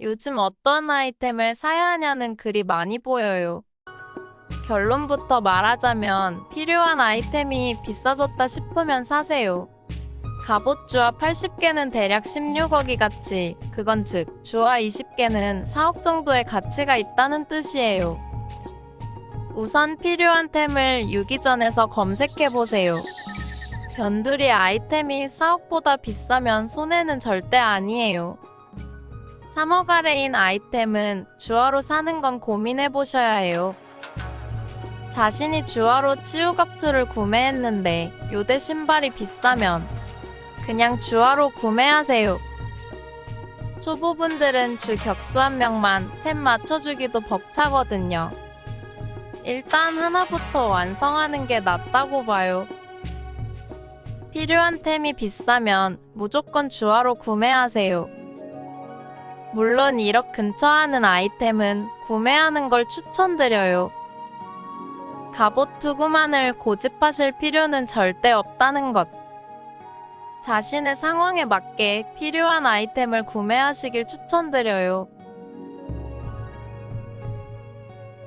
요즘 어떤 아이템을 사야 하냐는 글이 많이 보여요. 결론부터 말하자면 필요한 아이템이 비싸졌다 싶으면 사세요. 갑옷 주화 80개는 대략 16억이 가치, 그건 즉, 주화 20개는 4억 정도의 가치가 있다는 뜻이에요. 우선 필요한 템을 유기전에서 검색해보세요. 변두리 아이템이 4억보다 비싸면 손해는 절대 아니에요. 3억 아래인 아이템은 주화로 사는 건 고민해 보셔야 해요. 자신이 주화로 치유갑투를 구매했는데 요대 신발이 비싸면 그냥 주화로 구매하세요. 초보분들은 주 격수 한 명만 템 맞춰주기도 벅차거든요. 일단 하나부터 완성하는 게 낫다고 봐요. 필요한 템이 비싸면 무조건 주화로 구매하세요. 물론 1억 근처 하는 아이템은 구매하는 걸 추천드려요. 갑옷 투구만을 고집하실 필요는 절대 없다는 것. 자신의 상황에 맞게 필요한 아이템을 구매하시길 추천드려요.